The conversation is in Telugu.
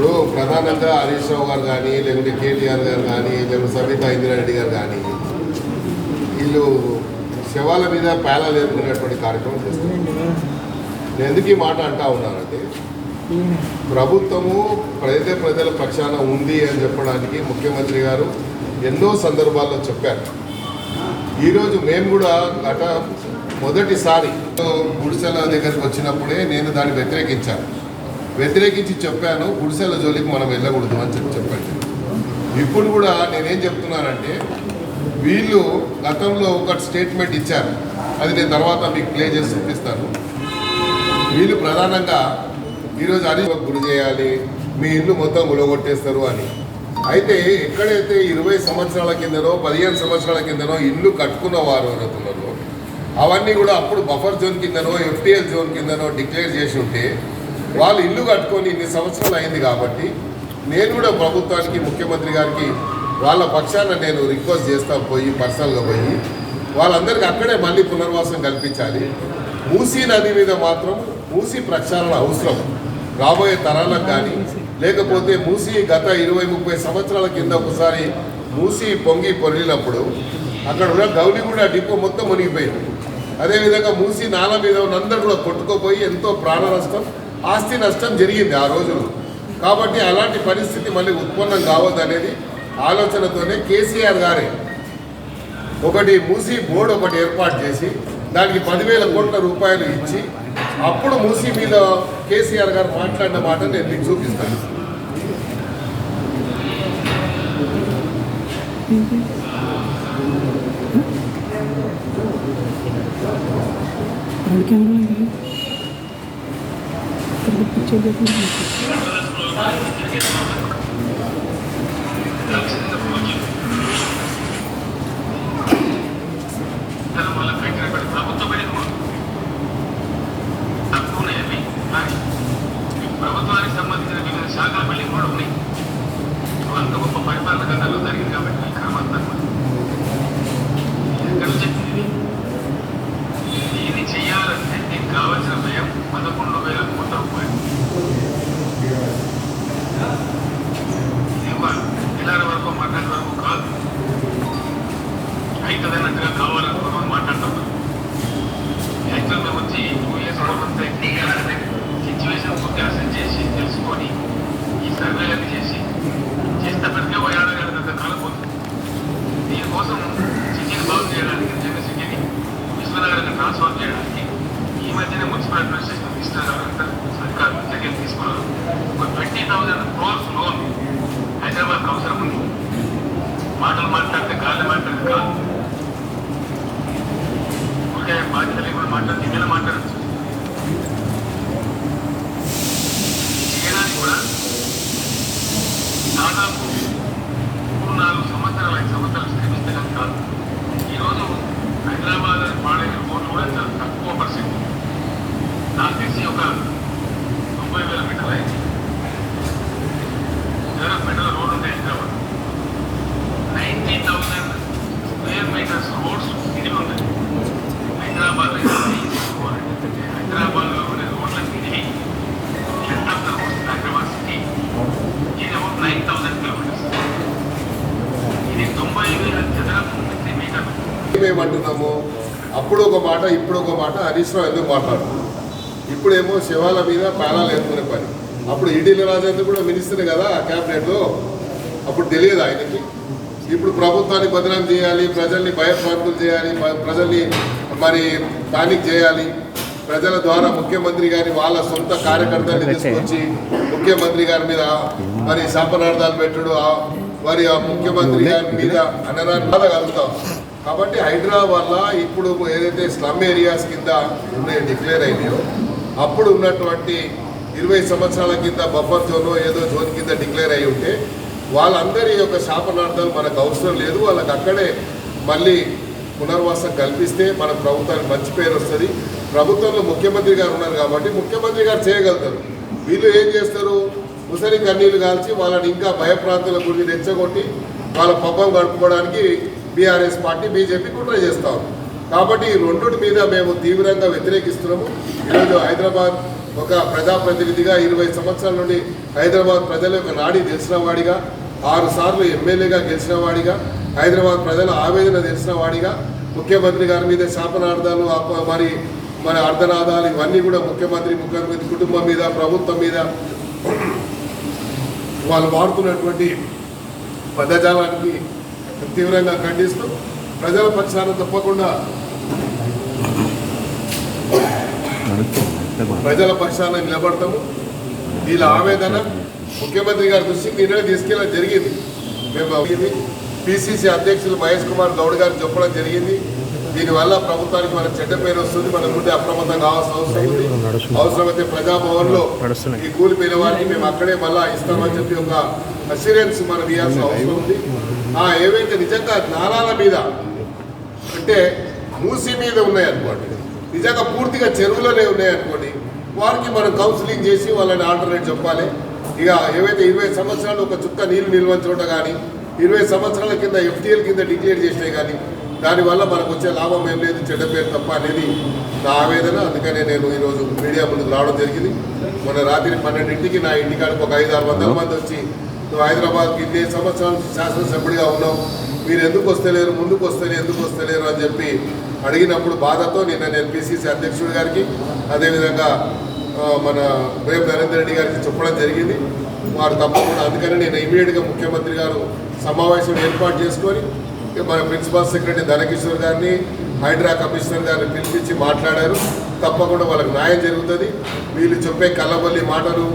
ఇప్పుడు ప్రధానంగా హరీష్ రావు గారు కానీ లేకుంటే కేటీఆర్ గారు కానీ లేకుంటే సబితా ఇందిరారెడ్డి గారు కానీ వీళ్ళు శవాల మీద పేలాలు ఏర్పడినటువంటి కార్యక్రమం చేస్తున్నారు. నేను ఎందుకు ఈ మాట అంటా ఉన్నానంటే ప్రభుత్వము ప్రజ ప్రజల పక్షాన ఉంది అని చెప్పడానికి ముఖ్యమంత్రి గారు ఎన్నో సందర్భాల్లో చెప్పారు. ఈరోజు మేము కూడా గత మొదటిసారి గుడిసెల దగ్గరికి వచ్చినప్పుడే నేను దాన్ని వ్యతిరేకించాను. వ్యతిరేకించి చెప్పాను గుడిసెల జోలికి మనం వెళ్ళకూడదు అని చెప్పి చెప్పండి ఇప్పుడు కూడా నేనేం చెప్తున్నానంటే వీళ్ళు గతంలో ఒక స్టేట్మెంట్ ఇచ్చారు. అది నేను తర్వాత మీకు ప్లే చేసి చూపిస్తాను. వీళ్ళు ప్రధానంగా ఈరోజు అది గురి చేయాలి మీ ఇల్లు మొత్తం గులగొట్టేస్తారు అని. అయితే ఎక్కడైతే ఇరవై సంవత్సరాల కిందనో పదిహేను సంవత్సరాల కిందనో ఇల్లు కట్టుకున్న వారు ఎవరుతున్నారో అవన్నీ కూడా అప్పుడు బఫర్ జోన్ కిందనో ఎఫ్టీఎల్ జోన్ కిందనో డిక్లేర్ చేసి ఉంటే వాళ్ళు ఇల్లు కట్టుకొని ఇన్ని సంవత్సరాలు అయింది కాబట్టి నేను కూడా ప్రభుత్వానికి ముఖ్యమంత్రి గారికి వాళ్ళ పక్షాన నేను రిక్వెస్ట్ చేస్తా పోయి పర్సనల్గా పోయి వాళ్ళందరికీ అక్కడే మళ్ళీ పునర్వాసం కల్పించాలి. మూసీ నది మీద మాత్రం మూసీ ప్రక్షాళన అవసరం. రాబోయే తరాలకు కానీ లేకపోతే మూసీ గత ఇరవై ముప్పై సంవత్సరాల కింద ఒకసారి మూసీ పొంగి పొరిలినప్పుడు అక్కడ ఉన్న గౌలిగూడ డిపో మొత్తం మునిగిపోయింది. అదేవిధంగా మూసీ నాల మీద ఉన్నందరూ కూడా కొట్టుకోపోయి ఎంతో ప్రాణ నష్టం ఆస్తి నష్టం జరిగింది ఆ రోజులు కాబట్టి అలాంటి పరిస్థితి మళ్ళీ ఉత్పన్నం కావద్దనేది ఆలోచనతోనే కేసీఆర్ గారే ఒకటి మూసి బోర్డు ఒకటి ఏర్పాటు చేసి దానికి పదివేల కోట్ల రూపాయలు ఇచ్చి అప్పుడు మూసీ మీద కేసీఆర్ గారు మాట్లాడిన మాట నేను మీకు చూపిస్తాను. రెండు కెమెరాలు ఉన్నాయి. ఇక్కడ పిక్చర్ పెట్టిన తన వల్ల పెట్టినటువంటి ప్రభుత్వ లేకుండా మాట్లాడచ్చు ఇది అప్పుడు ఒక మాట ఇప్పుడు ఒక మాట హరీష్ రావు ఎందుకు మాట్లాడుతున్నాం ఇప్పుడేమో శివాల మీద పేలాలు ఎత్తుకునే పని. అప్పుడు ఈటీల రాజేంద్ర కూడా మినిస్టర్ కదా క్యాబినెట్లో? అప్పుడు తెలియదు ఆయనకి. ఇప్పుడు ప్రభుత్వాన్ని బదనాం చేయాలి ప్రజల్ని భయప్రాంతులు చేయాలి ప్రజల్ని మరి పానిక్ చేయాలి. ప్రజల ద్వారా ముఖ్యమంత్రి గారి వాళ్ళ సొంత కార్యకర్తల్ని తీసుకొచ్చి ముఖ్యమంత్రి గారి మీద మరి శాపనార్థాలు పెట్టడు మరి ఆ ముఖ్యమంత్రి గారి మీద అనరాని బాధ కలుగుతాం కాబట్టి హైదరాబాద్ వల్ల ఇప్పుడు ఏదైతే స్లమ్ ఏరియాస్ కింద ఉన్నాయి డిక్లేర్ అయినాయో అప్పుడు ఉన్నటువంటి ఇరవై సంవత్సరాల కింద బఫర్ జోన్ ఏదో జోన్ కింద డిక్లేర్ అయి ఉంటే వాళ్ళందరి యొక్క శాపనార్థాలు మనకు అవసరం లేదు. వాళ్ళకి అక్కడే మళ్ళీ పునర్వాసం కల్పిస్తే మన ప్రభుత్వానికి మంచి పేరు వస్తుంది. ప్రభుత్వంలో ముఖ్యమంత్రి గారు ఉన్నారు కాబట్టి ముఖ్యమంత్రి గారు చేయగలుగుతారు. వీళ్ళు ఏం చేస్తారు? ముసలి కన్నీళ్ళు కాల్చి వాళ్ళని ఇంకా భయప్రాంతుల గురించి రెచ్చగొట్టి వాళ్ళ పబ్బం గడుపుకోవడానికి బీఆర్ఎస్ పార్టీ బీజేపీ కుట్ర చేస్తా కాబట్టి ఈ రెండుటి మీద మేము తీవ్రంగా వ్యతిరేకిస్తున్నాము. ఈరోజు హైదరాబాద్ ఒక ప్రజాప్రతినిధిగా ఇరవై సంవత్సరాల నుండి హైదరాబాద్ ప్రజల యొక్క నాడి తెలిసిన వాడిగా ఆరుసార్లు ఎమ్మెల్యేగా గెలిచిన వాడిగా హైదరాబాద్ ప్రజల ఆవేదన తెలిసిన వాడిగా ముఖ్యమంత్రి గారి మీద శాపనార్థాలు మరి మరి అర్ధనాదాలు ఇవన్నీ కూడా ముఖ్యమంత్రి ముఖ్యమంత్రి కుటుంబం మీద ప్రభుత్వం మీద వాళ్ళు వాడుతున్నటువంటి పదజాలానికి తీవ్రంగా ఖండిస్తూ ప్రజల పక్షాన తప్పకుండా ప్రజల పక్షాన నిలబడతాము. వీళ్ళ ఆవేదన ముఖ్యమంత్రి గారి దృష్టికి నిన్న తీసుకెళ్ళడం జరిగింది. మేము పిసిసి అధ్యక్షులు మహేష్ కుమార్ గౌడ్ గారు చెప్పడం జరిగింది. దీనివల్ల ప్రభుత్వానికి మన చెడ్డ పేరు వస్తుంది మనం ముందే అప్రమత్తం కావాల్సిన అవసరం ఉంది. అవసరమైతే ప్రజాభవన్లో ఈ కూలిపోయిన వారికి మేము అక్కడే మళ్ళా ఇస్తామని చెప్పి ఒక అసిరెన్స్ మనం ఇవ్వాల్సిన అవసరం ఉంది. ఆ ఏవైతే నిజంగా నాలాల మీద అంటే మూసి మీద ఉన్నాయనుకోండి నిజంగా పూర్తిగా చెరువులోనే ఉన్నాయనుకోండి వారికి మనం కౌన్సిలింగ్ చేసి వాళ్ళని ఆల్టర్నేట్ చెప్పాలి. ఇక ఏవైతే ఇరవై సంవత్సరాలు ఒక చుక్క నీళ్ళు నిల్వ కానీ ఇరవై సంవత్సరాల కింద ఎఫ్టీఎల్ కింద డిక్లేర్ చేసినాయి కానీ దానివల్ల మనకు వచ్చే లాభం ఏం లేదు చెడ్డ పేరు తప్ప అనేది నా ఆవేదన. అందుకనే నేను ఈరోజు మీడియా ముందుకు రావడం జరిగింది. మొన్న రాత్రి పన్నెండింటికి నా ఇంటికాడికి ఒక ఐదు ఆరు వందల మంది వచ్చి నువ్వు హైదరాబాద్కి ఇన్ని సంవత్సరాలు శాసనసభ్యుడిగా ఉన్నావు మీరు ఎందుకు వస్తలేరు ముందుకు వస్తలేరు ఎందుకు వస్తలేరు? అని చెప్పి అడిగినప్పుడు బాధతో నిన్న నేను పిసిసి అధ్యక్షుడి గారికి అదేవిధంగా మన రేపు నరేందర్ రెడ్డి గారికి చెప్పడం జరిగింది. వారు తప్పకుండా అందుకని నేను ఇమీడియట్గా ముఖ్యమంత్రి గారు సమావేశం ఏర్పాటు చేసుకొని మన ప్రిన్సిపల్ సెక్రటరీ ధనకిషోర్ గారిని హైడ్రా కమిషనర్ గారిని పిలిపించి మాట్లాడారు. తప్పకుండా వాళ్ళకి న్యాయం జరుగుతుంది. వీళ్ళు చెప్పే కళ్ళబల్లి మాటలు